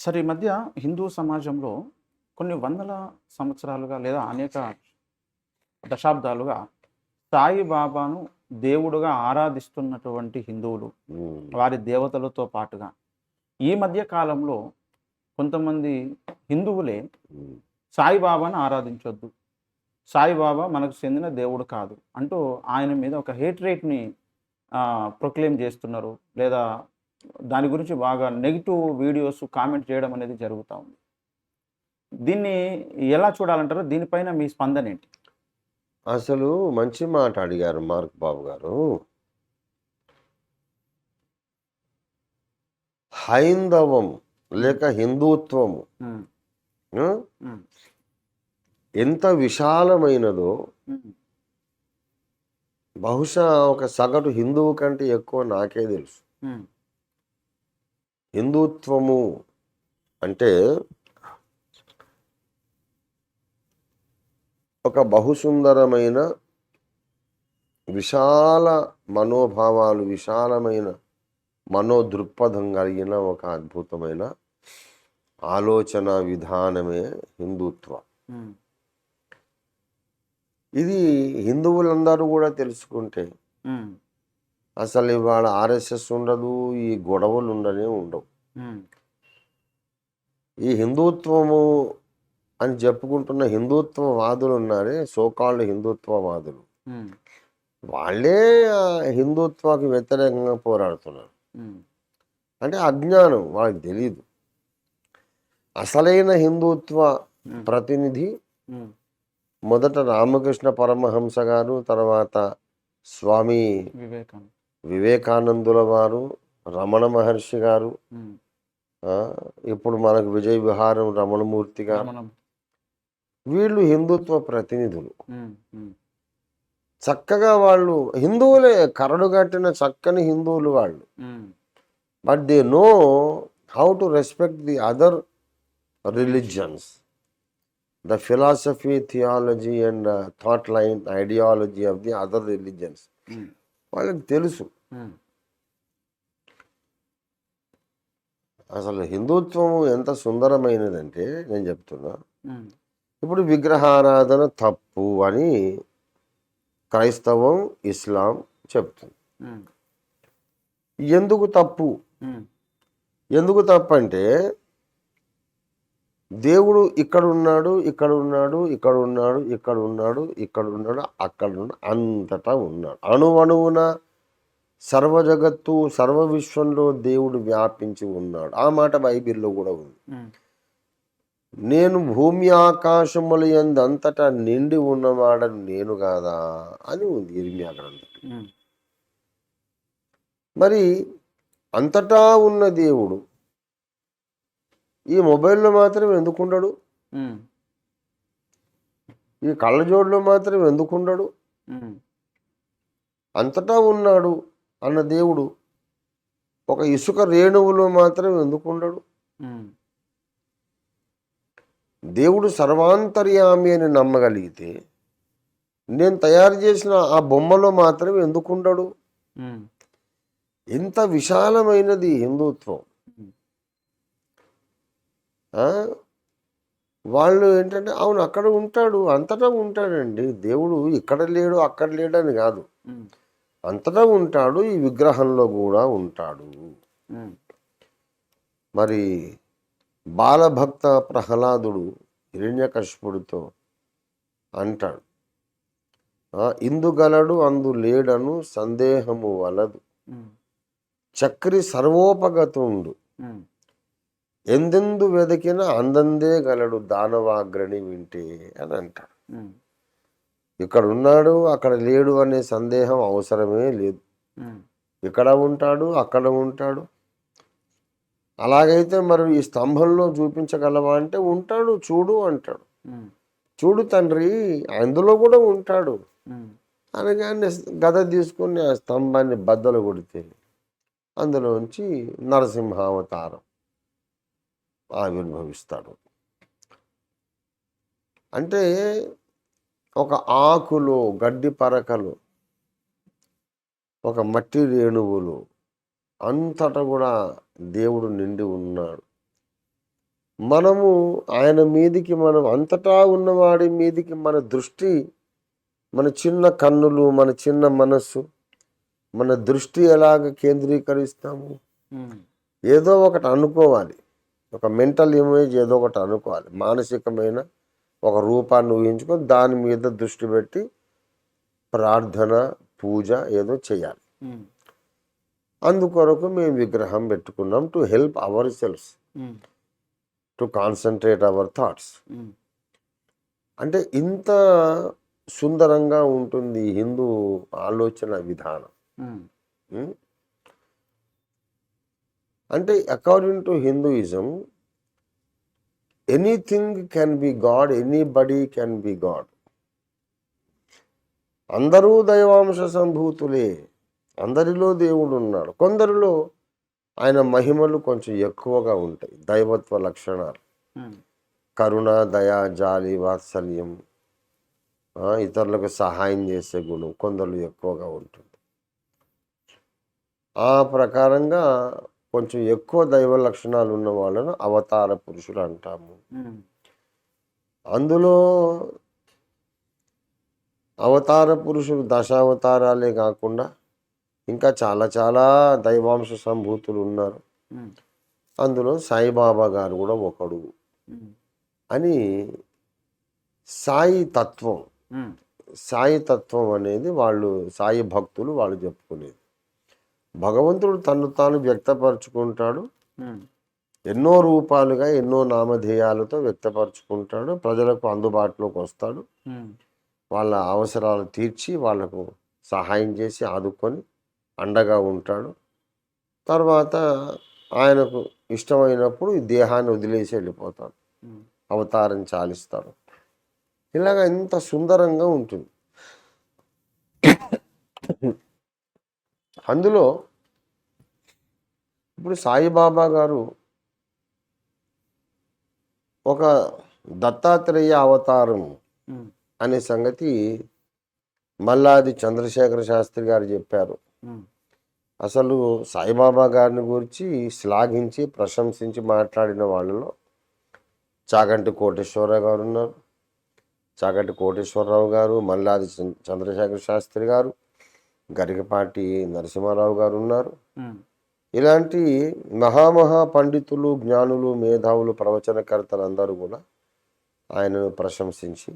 సరే ఈ మధ్య హిందూ సమాజంలో కొన్ని వందల సంవత్సరాలుగా లేదా అనేక దశాబ్దాలుగా సాయిబాబాను దేవుడుగా ఆరాధిస్తున్నటువంటి హిందువులు వారి దేవతలతో పాటుగా. ఈ మధ్య కాలంలో కొంతమంది హిందువులే సాయిబాబాను ఆరాధించొద్దు. సాయిబాబా మనకు చెందిన దేవుడు కాదు అంటూ ఆయన మీద ఒక హేట్ రేట్ని ప్రొక్లెయిమ్ చేస్తున్నారు లేదా దాని గురించి బాగా నెగిటివ్ వీడియోస్ కామెంట్ చేయడం అనేది జరుగుతూ ఉంది. దీన్ని ఎలా చూడాలంటారో? దీనిపైన మీ స్పందన ఏంటి? అసలు మంచి మాట అడిగారు మార్క్ బాబు గారు. హైందవం లేక హిందుత్వము ఎంత విశాలమైనదో బహుశా ఒక సగటు హిందువు కంటే ఎక్కువ నాకే తెలుసు. హిందుత్వము అంటే ఒక బహుసుందరమైన విశాల మనోభావాలు విశాలమైన మనోదృక్పథం కలిగిన ఒక అద్భుతమైన ఆలోచన విధానమే హిందుత్వం. ఇది హిందువులందరూ కూడా తెలుసుకుంటే అసలు ఇవాళ ఆర్ఎస్ఎస్ ఉండదు ఈ గొడవలు ఉండనే ఉండవు. ఈ హిందుత్వము అని చెప్పుకుంటున్న హిందుత్వవాదులు ఉన్నారే సోకాళ్ళు హిందుత్వవాదులు. వాళ్ళే హిందుత్వకి వ్యతిరేకంగా పోరాడుతున్నారు. అంటే అజ్ఞానం వాళ్ళకి తెలియదు అసలైన హిందుత్వ ప్రతినిధి మొదట రామకృష్ణ పరమహంస గారు తర్వాత స్వామి వివేకానంద. వివేకానందుల వారు రమణ మహర్షి గారు ఇప్పుడు మనకు విజయ విహారం రమణమూర్తి గారు. వీళ్ళు హిందుత్వ ప్రతినిధులు. చక్కగా వాళ్ళు హిందువులే కరడు కట్టిన చక్కని హిందువులు వాళ్ళు. But they know how to respect the other religions. The philosophy theology and thought line ideology of the other religions. Um, వాళ్ళకి తెలుసు. అసలు హిందుత్వం ఎంత సుందరమైనదంటే నేను చెప్తున్నా. ఇప్పుడు విగ్రహారాధన తప్పు అని క్రైస్తవం ఇస్లాం చెప్తుంది. ఎందుకు తప్పు? ఎందుకు తప్పు అంటే దేవుడు ఇక్కడ ఉన్నాడు ఇక్కడ ఉన్నాడు ఇక్కడ ఉన్నాడు ఇక్కడ ఉన్నాడు ఇక్కడ ఉన్నాడు అక్కడ ఉన్నాడు అంతటా ఉన్నాడు. అణువణువున సర్వ జగత్తు సర్వ విశ్వంలో దేవుడు వ్యాపించి ఉన్నాడు. ఆ మాట బైబిల్లో కూడా ఉంది. నేను భూమి ఆకాశముల యందు అంతటా నిండి ఉన్నవాడని నేను కాదా అని ఉంది ఇర్మియా గ్రంథం. ఉమ్, మరి అంతటా ఉన్న దేవుడు ఈ మొబైల్లో మాత్రం ఎందుకుండడు? ఈ కళ్ళజోడులో మాత్రం ఎందుకుండడు? అంతటా ఉన్నాడు అన్న దేవుడు ఒక ఇసుక రేణువులో మాత్రం ఎందుకుండడు? దేవుడు సర్వాంతర్యామి అని నమ్మగలిగితే నేను తయారు చేసిన ఆ బొమ్మలో మాత్రం ఎందుకుండడు? ఇంత విశాలమైనది హిందుత్వం? వాళ్ళు ఏంటంటే అవును అక్కడ ఉంటాడు అంతటా ఉంటాడండి. దేవుడు ఇక్కడ లేడు అక్కడ లేడు అని కాదు. అంతటా ఉంటాడు ఈ విగ్రహంలో కూడా ఉంటాడు. మరి బాలభక్త ప్రహ్లాదుడు హిరణ్యకశిపుడితో అంటాడు ఇందుగలడు అందు లేడను సందేహము వలదు. చక్రి సర్వోపగతుండు. ఎందెందు వెదకిన అందందే గలడు దానవాగ్రని వింటే అని అంటాడు. ఇక్కడ ఉన్నాడు అక్కడ లేడు అనే సందేహం అవసరమే లేదు. ఇక్కడ ఉంటాడు అక్కడ ఉంటాడు. అలాగైతే మరి ఈ స్తంభంలో చూపించగలవా అంటే ఉంటాడు చూడు అంటాడు. చూడు తండ్రి అందులో కూడా ఉంటాడు. అనగానే గద తీసుకుని ఆ స్తంభాన్ని బద్దలు కొడితే అందులోంచి నరసింహావతారం. ఆవిర్భవిస్తాడు అంటే ఒక ఆకులు గడ్డి పరకలు ఒక మట్టి రేణువులు అంతటా కూడా దేవుడు నిండి ఉన్నాడు. మనము ఆయన మీదికి మనం అంతటా ఉన్నవాడి మీదికి మన దృష్టి మన చిన్న కన్నులు మన చిన్న మనస్సు మన దృష్టి ఎలాగ కేంద్రీకరిస్తాము? ఏదో ఒకటి అనుకోవాలి. ఒక మెంటల్ ఇమేజ్ ఏదో ఒకటి అనుకోవాలి. మానసికమైన ఒక రూపాన్ని ఊహించుకొని దాని మీద దృష్టి పెట్టి ప్రార్థన పూజ ఏదో చేయాలి. అందుకొరకు మేము విగ్రహం పెట్టుకున్నాం to help our self um, to concentrate our thoughts అంటే ఇంత సుందరంగా ఉంటుంది హిందూ ఆలోచన విధానం? అంటే according to Hinduism anything can be God anybody can be God అందరూ దైవాంశ సంభూతులే. అందరిలో దేవుడు ఉన్నాడు. కొందరిలో ఆయన మహిమలు కొంచెం ఎక్కువగా ఉంటాయి. దైవత్వ లక్షణాలు. ఉమ్, కరుణ దయ జాలి వాత్సల్యం ఇతరులకు సహాయం చేసే గుణం కొందరు ఎక్కువగా ఉంటుంది. ఆ ప్రకారంగా కొంచెం ఎక్కువ దైవ లక్షణాలు ఉన్న వాళ్ళను అవతార పురుషులు అంటాము. అందులో అవతార పురుషులు దశావతారాలే కాకుండా ఇంకా చాలా చాలా దైవాంశ సంభూతులు ఉన్నారు. అందులో సాయిబాబా గారు కూడా ఒకడు. అని సాయి తత్వం. సాయి తత్వం అనేది వాళ్ళు సాయి భక్తులు వాళ్ళు చెప్పుకునేది. భగవంతుడు తను తాను వ్యక్తపరుచుకుంటాడు. ఉమ్, ఎన్నో రూపాలుగా ఎన్నో నామధేయాలతో వ్యక్తపరుచుకుంటాడు. ప్రజలకు అందుబాటులోకి వస్తాడు. ఉమ్, వాళ్ళ అవసరాలు తీర్చి వాళ్ళకు సహాయం చేసి ఆదుకొని అండగా ఉంటాడు. తర్వాత ఆయనకు ఇష్టమైనప్పుడు ఈ దేహాన్ని వదిలేసి వెళ్ళిపోతాడు. ఉమ్, అవతారం చాలిస్తాడు. ఇలాగ ఇంత సుందరంగా ఉంటుంది. అందులో ఇప్పుడు సాయిబాబా గారు ఒక దత్తాత్రేయ అవతారం అనే సంగతి మల్లాది చంద్రశేఖర శాస్త్రి గారు చెప్పారు. అసలు సాయిబాబా గారిని గురించి శ్లాఘించి ప్రశంసించి మాట్లాడిన వాళ్ళలో చాగంటి కోటేశ్వరరావు గారు ఉన్నారు. చాగంటి కోటేశ్వరరావు గారు మల్లాది చంద్ర- చంద్రశేఖర శాస్త్రి గారు గరికపాటి నరసింహారావు గారు ఉన్నారు. ఇలాంటి మహామహా పండితులు జ్ఞానులు మేధావులు ప్రవచనకర్తలు అందరూ కూడా ఆయనను ప్రశంసించి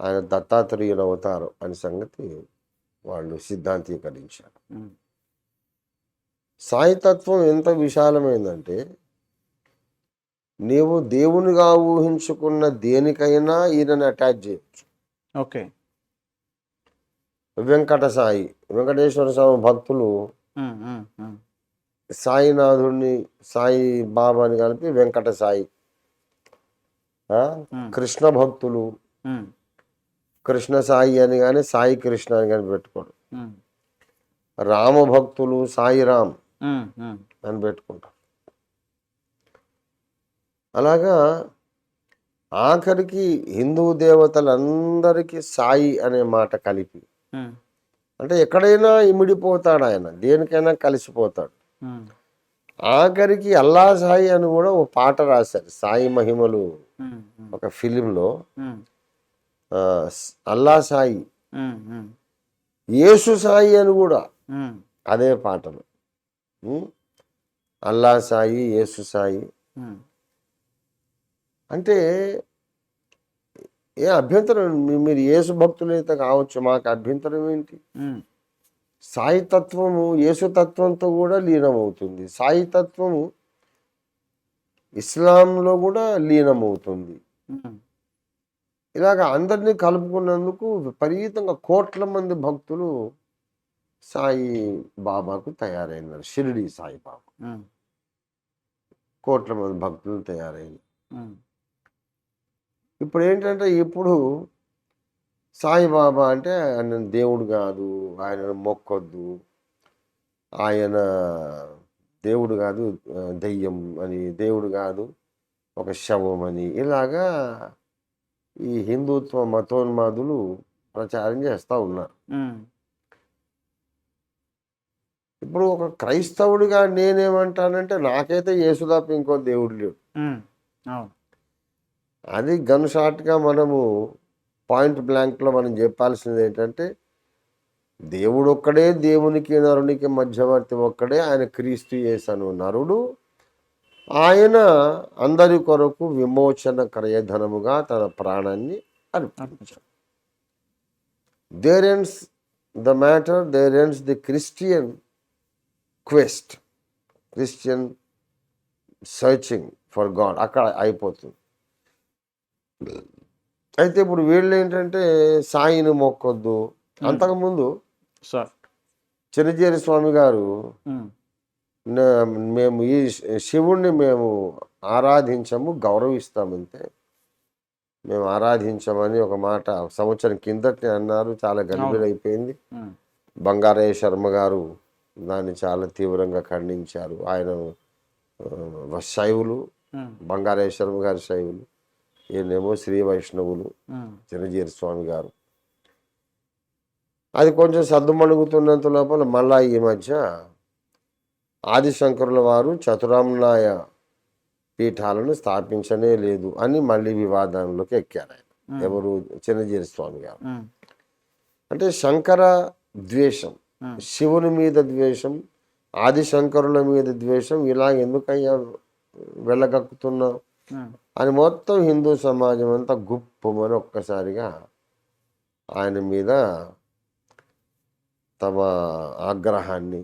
ఆయన దత్తాత్రేయుడు అవతారం అనే సంగతి వాళ్ళు సిద్ధాంతీకరించారు. సాయితత్వం ఎంత విశాలమైందంటే నీవు దేవునిగా ఊహించుకున్న దేనికైనా ఈయనని అటాచ్ చేయొచ్చు. ఓకే. వెంకట సాయి వెంకటేశ్వర స్వామి భక్తులు సాయినాథుడిని సాయి బాబాని కలిపి వెంకట సాయి కృష్ణ భక్తులు. కృష్ణ సాయి అని కానీ సాయి కృష్ణ అని కానీ పెట్టుకోరు. ఉమ్, రామ భక్తులు సాయి రామ్ అని పెట్టుకుంటారు. అలాగా ఆఖరికి హిందూ దేవతలందరికీ సాయి అనే మాట కలిపి అంటే ఎక్కడైనా ఇమిడిపోతాడు ఆయన దేనికైనా కలిసిపోతాడు. ఆఖరికి అల్లా సాయి అని కూడా ఒక పాట రాశారు సాయి మహిమలు ఒక ఫిలింలో. అల్లా సాయి. యేసు సాయి అని కూడా అదే పాటలు? అల్లా సాయి యేసు సాయి. అంటే ఏ అభ్యంతరం మీరు యేసు భక్తులైతే కావచ్చు మాకు అభ్యంతరం ఏంటి? సాయి తత్వము యేసు తత్వంతో కూడా లీనమవుతుంది. సాయి తత్వము ఇస్లాంలో కూడా లీనమవుతుంది. ఇలాగ అందరినీ కలుపుకున్నందుకు విపరీతంగా కోట్ల మంది భక్తులు సాయి బాబాకు తయారైనారు. షిరిడి సాయి బాబా. ఉమ్, కోట్ల మంది భక్తులు తయారైంది ఉమ్, ఇప్పుడు ఏంటంటే ఇప్పుడు సాయిబాబా అంటే ఆయన దేవుడు కాదు ఆయన మొక్కొద్దు ఆయన దేవుడు కాదు దెయ్యం అని దేవుడు కాదు ఒక శవం అని ఇలాగా ఈ హిందుత్వ మతోన్మాదులు ప్రచారం చేస్తూ ఉన్నారు. ఇప్పుడు ఒక క్రైస్తవుడిగా నేనేమంటానంటే నాకైతే యేసు తప్ప ఇంకో దేవుడు లేడు. అది గన్ షాట్గా మనము పాయింట్ బ్లాంక్లో మనం చెప్పాల్సింది ఏంటంటే దేవుడు ఒక్కడే దేవునికి నరునికి మధ్యవర్తి ఒక్కడే ఆయన క్రీస్తు చేశాను నరుడు. ఆయన అందరి కొరకు విమోచన క్రయధనముగా తన ప్రాణాన్ని అర్పించాడు. There ends the matter there ends the Christian quest Christian searching for God అక్కడ అయిపోతుంది. అయితే ఇప్పుడు వీళ్ళు ఏంటంటే సాయిని మొక్కొద్దు. అంతకుముందు సార్. చిరంజీవి స్వామి గారు ఉమ్, "నే- మేము ఈ శివుణ్ణి మేము ఆరాధించము గౌరవిస్తామంతే. మేము ఆరాధించమని ఒక మాట సంవత్సరం కిందటి అన్నారు చాలా గలిబిలైపోయింది బంగారయ్య శర్మ గారు దాన్ని చాలా తీవ్రంగా ఖండించారు. ఆయన శైవులు బంగారయ్య శర్మ గారి శైవులు. ఈయనేమో శ్రీ వైష్ణవులు చిరంజీవి స్వామి గారు. అది కొంచెం సద్దుమణుగుతున్నంత లోపల మళ్ళా ఈ మధ్య ఆదిశంకరుల వారు చతురామ్నాయ పీఠాలను స్థాపించనే లేదు అని మళ్ళీ వివాదంలోకి ఎక్కారు ఆయన. ఎవరు? చిరంజీవి స్వామి గారు. అంటే శంకర ద్వేషం శివుని మీద ద్వేషం ఆదిశంకరుల మీద ద్వేషం ఇలా ఎందుకయ్యా వెళ్ళగక్కుతున్నావు? అని మొత్తం హిందూ సమాజం అంతా గుప్పమని ఒక్కసారిగా ఆయన మీద తమ ఆగ్రహాన్ని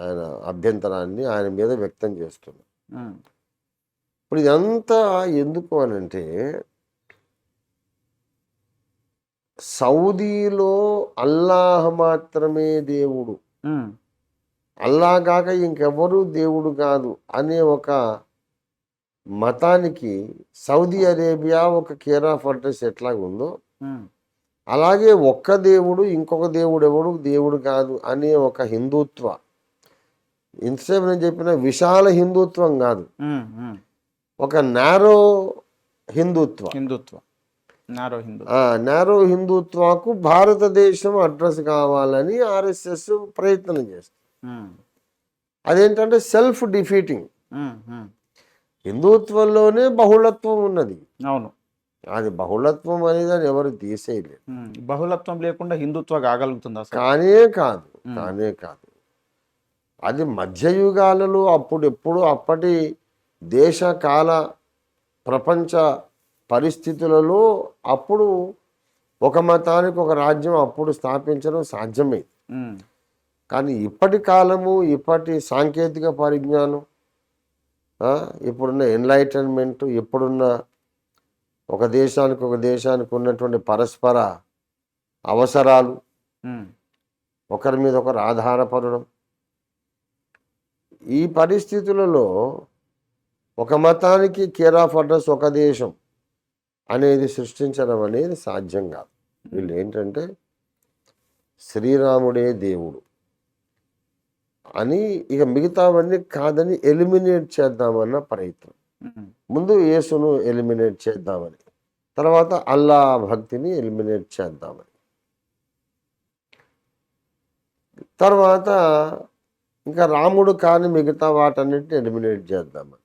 ఆయన అభ్యంతరాన్ని ఆయన మీద వ్యక్తం చేస్తున్నారు. ఇప్పుడు ఇదంతా ఎందుకు అనంటే సౌదీలో అల్లాహ్ మాత్రమే దేవుడు. అల్లా కాక ఇంకెవరు దేవుడు కాదు అనే ఒక మతానికి సౌదీ అరేబియా ఒక కేర్ ఆఫ్ అడ్రస్ ఎట్లా ఉందో ఉమ్, అలాగే ఒక్క దేవుడు ఇంకొక దేవుడు ఎవడు? దేవుడు కాదు అనే ఒక హిందుత్వ. ఇంతసేపు నేను చెప్పిన విశాల హిందుత్వం కాదు. ఒక నారో హిందుత్వ. హిందుత్వం. నారో హిందూ ఆ నారో హిందుత్వకు భారతదేశం అడ్రస్ కావాలని ఆర్ఎస్ఎస్ ప్రయత్నం చేస్తుంది. అదేంటంటే సెల్ఫ్ డిఫీటింగ్. హిందుత్వంలోనే బహుళత్వం ఉన్నది. అవును. అది బహుళత్వం అనేది అని ఎవరు తీసేయలేదు. బహుళత్వం లేకుండా హిందుత్వ కాగలుగుతుందా కానే కాదు. కానే కాదు. అది మధ్యయుగాలలో అప్పుడు ఎప్పుడు అప్పటి దేశ కాల ప్రపంచ పరిస్థితులలో అప్పుడు ఒక మతానికి ఒక రాజ్యం అప్పుడు స్థాపించడం సాధ్యమే. ఉమ్, కానీ ఇప్పటి కాలము ఇప్పటి సాంకేతిక పరిజ్ఞానం ఇప్పుడున్న ఎన్లైటన్మెంట్ ఇప్పుడున్న ఒక దేశానికి ఒక దేశానికి ఉన్నటువంటి పరస్పర అవసరాలు ఒకరి మీద ఒకరు ఆధారపడడం. ఈ పరిస్థితులలో ఒక మతానికి కేర్ ఆఫ్ అడ్రస్ ఒక దేశం అనేది సృష్టించడం అనేది సాధ్యం కాదు. వీళ్ళు ఏంటంటే శ్రీరాముడే దేవుడు. అని ఇక మిగతావన్నీ కాదని ఎలిమినేట్ చేద్దామన్న ప్రయత్నం. ముందు యేసును ఎలిమినేట్ చేద్దామని తర్వాత అల్లా భక్తిని ఎలిమినేట్ చేద్దామని. తర్వాత ఇంకా రాముడు కాని మిగతా వాటన్నిటిని ఎలిమినేట్ చేద్దామని.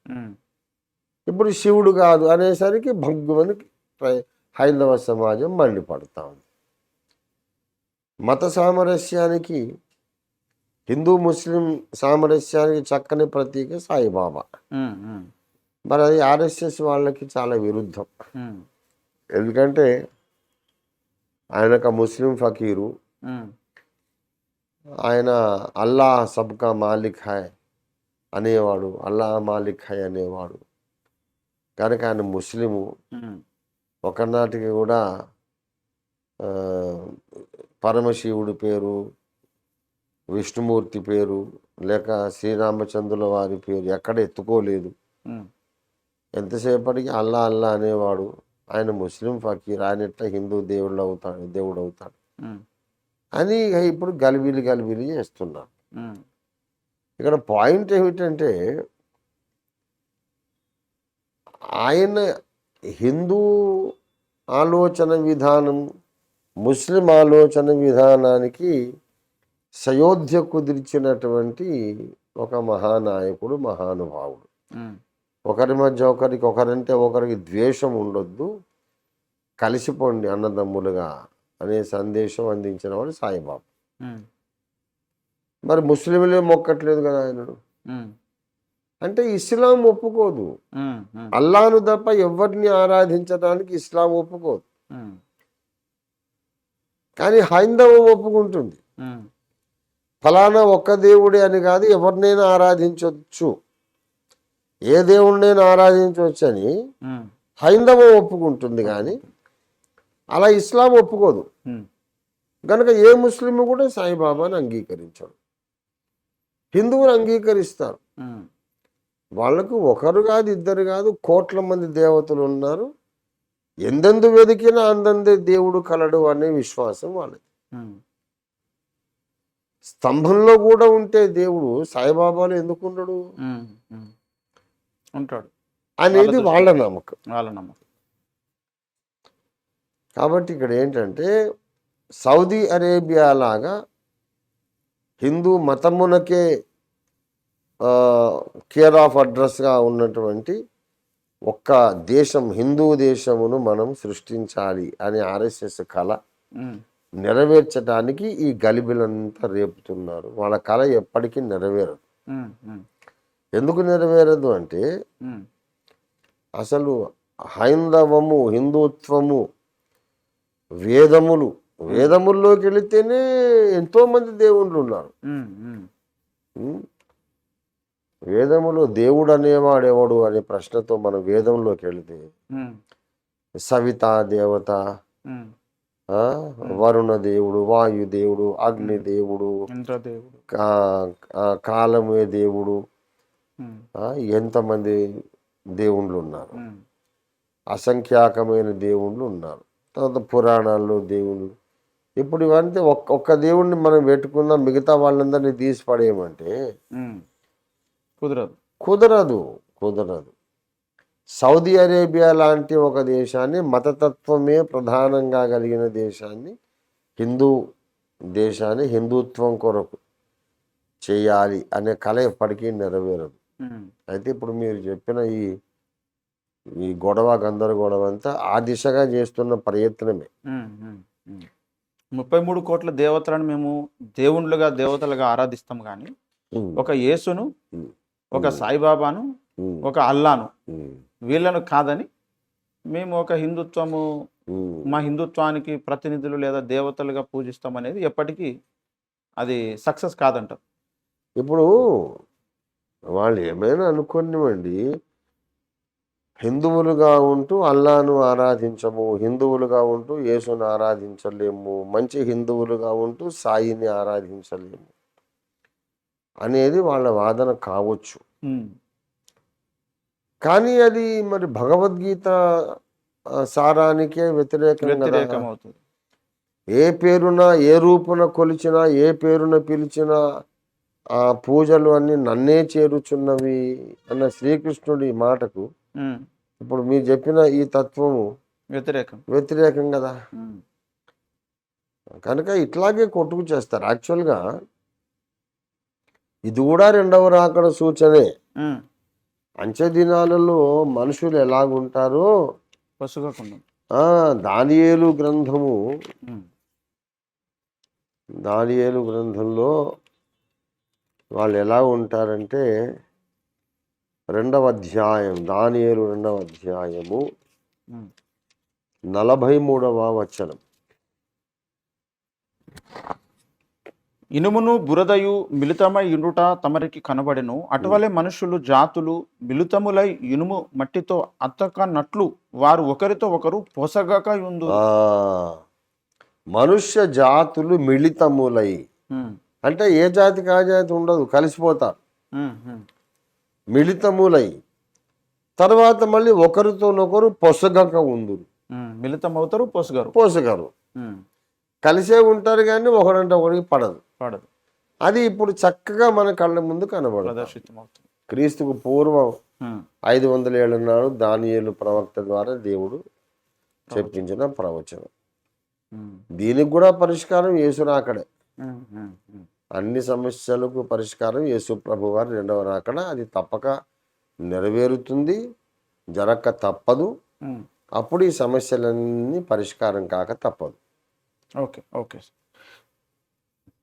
ఇప్పుడు శివుడు కాదు అనేసరికి భగ్గుమని హైందవ సమాజం మళ్ళీ పడుతూ ఉంది. మత సామరస్యానికి హిందూ ముస్లిం సామరస్యానికి చక్కని ప్రతీక సాయిబాబా. మరి అది ఆర్ఎస్ఎస్ వాళ్ళకి చాలా విరుద్ధం. ఎందుకంటే ఆయన ఒక ముస్లిం ఫకీరు. ఆయన అల్లా సబ్కా మాలిక్ హై అనేవాడు అల్లా మాలిక్ హై అనేవాడు. కనుక ఆయన ముస్లిము. ఒకనాటికి కూడా పరమశివుడి పేరు విష్ణుమూర్తి పేరు లేక శ్రీరామచంద్రుల వారి పేరు ఎక్కడ ఎత్తుకోలేదు. ఎంతసేపటికి అల్లా అల్లా అనేవాడు ఆయన ముస్లిం ఫకీర్ ఆయన ఎట్లా హిందూ దేవుళ్ళు అవుతాడు దేవుడు అవుతాడు. అని ఇప్పుడు గలిబిలి గలిబిలి చేస్తున్నారు. ఇక్కడ పాయింట్ ఏమిటంటే ఆయన హిందూ ఆలోచన విధానం ముస్లిం ఆలోచన విధానానికి సయోధ్య కుదిర్చినటువంటి ఒక మహానాయకుడు మహానుభావుడు. ఒకరి మధ్య ఒకరికి ఒకరంటే ఒకరికి ద్వేషం ఉండొద్దు. కలిసిపోండి అన్నదమ్ములుగా అనే సందేశం అందించిన వాడు సాయిబాబా. మరి ముస్లింలే మొక్కట్లేదు కదా ఆయనను? ఉమ్, అంటే ఇస్లాం ఒప్పుకోదు. అల్లాను తప్ప ఎవరిని ఆరాధించడానికి ఇస్లాం ఒప్పుకోదు. కానీ హైందవం ఒప్పుకుంటుంది. ఫలానా ఒక్క దేవుడే అని కాదు ఎవరినైనా ఆరాధించవచ్చు ఏ దేవుడినైనా ఆరాధించవచ్చు అని హైందవం ఒప్పుకుంటుంది కానీ అలా ఇస్లాం ఒప్పుకోదు. కనుక ఏ ముస్లిం కూడా సాయిబాబాని అంగీకరించడు. హిందువులు అంగీకరిస్తారు. వాళ్ళకు ఒకరు కాదు ఇద్దరు కాదు కోట్ల మంది దేవతలు ఉన్నారు. ఎందెందు వెతికినా అందందే దేవుడు కలడు అనే విశ్వాసం వాళ్ళది. స్తంభంలో కూడా ఉంటే దేవుడు సాయిబాబాలో ఎందుకు ఉండడు. ఉంటాడు. అనేది వాళ్ళ నమ్మకం. వాళ్ళ నమ్మకం. కాబట్టి ఇక్కడ ఏంటంటే సౌదీ అరేబియా లాగా హిందూ మతమునకే కేర్ ఆఫ్ అడ్రస్గా ఉన్నటువంటి ఒక్క దేశం హిందూ దేశమును మనం సృష్టించాలి అనే ఆర్ఎస్ఎస్ కళ నెరవేర్చడానికి ఈ గలిబిలంతా రేపుతున్నారు. వాళ్ళ కళ ఎప్పటికీ నెరవేరదు. ఎందుకు నెరవేరదు అంటే అసలు హైందవము హిందుత్వము వేదములు వేదముల్లోకి వెళితేనే ఎంతో మంది దేవుళ్ళు ఉన్నారు? వేదములో దేవుడు అనేవాడు ఎవడు అనే ప్రశ్నతో మనం వేదంలోకి వెళితే సవిత దేవత వరుణ దేవుడు వాయు దేవుడు అగ్ని దేవుడు కాలమే దేవుడు. ఎంతమంది దేవుళ్ళు ఉన్నారు అసంఖ్యాకమైన దేవుళ్ళు ఉన్నారు తర్వాత పురాణాల్లో దేవుళ్ళు. ఇప్పుడు ఇవంతా ఒక్క ఒక్క దేవుణ్ణి మనం పెట్టుకుందాం మిగతా వాళ్ళందరినీ తీసి పడేయమంటే. కుదరదు. కుదరదు కుదరదు. సౌదీ అరేబియా లాంటి ఒక దేశాన్ని మతతత్వమే ప్రధానంగా కలిగిన దేశాన్ని హిందూ దేశాన్ని హిందుత్వం కొరకు చేయాలి అనే కళ ఎప్పటికీ నెరవేరదు. అయితే ఇప్పుడు మీరు చెప్పిన ఈ ఈ గొడవ గందరగోళం అంతా ఆ దిశగా చేస్తున్న ప్రయత్నమే. ముప్పై మూడు కోట్ల దేవతలను మేము దేవుళ్ళుగా దేవతలుగా ఆరాధిస్తాం కానీ ఒక యేసును ఒక సాయిబాబాను ఒక అల్లాను వీళ్ళను కాదని మేము ఒక హిందుత్వము. మా హిందుత్వానికి ప్రతినిధులు లేదా దేవతలుగా పూజిస్తాం అనేది ఎప్పటికీ అది సక్సెస్ కాదంటారు ఇప్పుడు వాళ్ళు ఏమైనా అనుకోనివ్వండి హిందువులుగా ఉంటూ అల్లాను ఆరాధించము హిందువులుగా ఉంటూ యేసును ఆరాధించలేము మంచి హిందువులుగా ఉంటూ సాయిని ఆరాధించలేము అనేది వాళ్ళ వాదన కావచ్చు. కానీ అది మరి భగవద్గీత సారానికే వ్యతిరేకం కదా. వ్యతిరేకం అవుతుంది ఏ పేరున ఏ రూపున కొలిచినా ఏ పేరున పిలిచినా ఆ పూజలు అన్ని నన్నే చేరుచున్నవి అన్న శ్రీకృష్ణుడి మాటకు ఇప్పుడు మీరు చెప్పిన ఈ తత్వము వ్యతిరేకం. వ్యతిరేకం కదా. కనుక ఇట్లాగే కొట్టుకు చేస్తారు. యాక్చువల్గా ఇది కూడా రెండవ రాకడ సూచనే. ఉమ్, అంచె దినాలలో మనుషులు ఎలాగుంటారో పసుగకుండా. దానియేలు గ్రంథము. దానియేలు గ్రంథంలో వాళ్ళు ఎలా ఉంటారంటే రెండవ అధ్యాయం దానియేలు రెండవ అధ్యాయము. నలభై మూడవ వచనం. ఇనుమును బురదయు మిళితమై ఇండుట తమరికి కనబడెను. అటువలే మనుషులు జాతులు మిళితములై ఇనుము మట్టితో అత్తకనట్లు వారు ఒకరితో ఒకరు పొసగక ఆ, మనుష్య జాతులు మిళితములై. అంటే ఏ జాతికి ఆ జాతి ఉండదు కలిసిపోతారు మిళితములై. తర్వాత మళ్ళీ ఒకరితోనొకరు పొసగక ఉండు ఉమ్, మిళితమవుతారు పొసగరు. పోసగరు. కలిసే ఉంటారు కానీ ఒకడంటే ఒకరికి పడదు. పడదు. అది ఇప్పుడు చక్కగా మన కళ్ళ ముందు కనబడదు. క్రీస్తుకు పూర్వం ఐదు వందల ఏళ్ళ నాడు దానియేలు ప్రవక్త ద్వారా దేవుడు చెప్పించిన ప్రవచనం. దీనికి కూడా పరిష్కారం యేసు రాకడే. అన్ని సమస్యలకు పరిష్కారం యేసు ప్రభు వారి రెండవ రాకడ. అది తప్పక నెరవేరుతుంది. జరగక తప్పదు. అప్పుడు ఈ సమస్యలన్నీ పరిష్కారం కాక తప్పదు. Okay okay sir